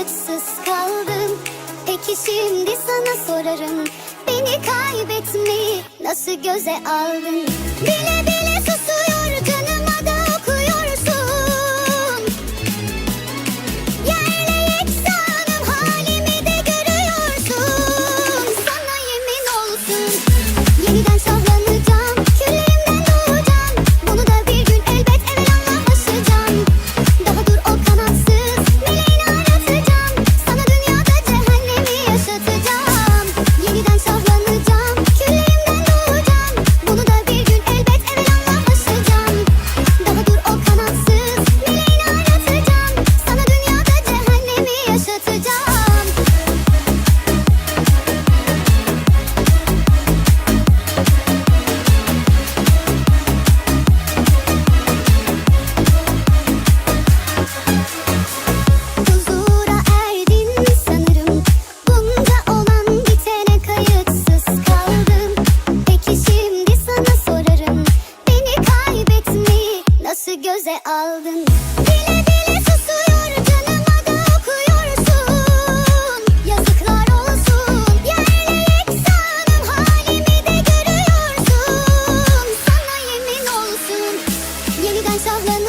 Güçsüz kaldım Peki şimdi sana sorarım. Beni kaybetmeyi nasıl göze aldın? Bile bile susuyor kanıma da okuyorsun. Yerle yeksanım halimi de görüyorsun. Sana yemin olsun. Yeniden Nasıl göze aldın? Dile dile susuyor canıma da okuyorsun Yazıklar olsun yerle yeksanım halimi de görüyorsun Sana yemin olsun yeniden şahlanıyorum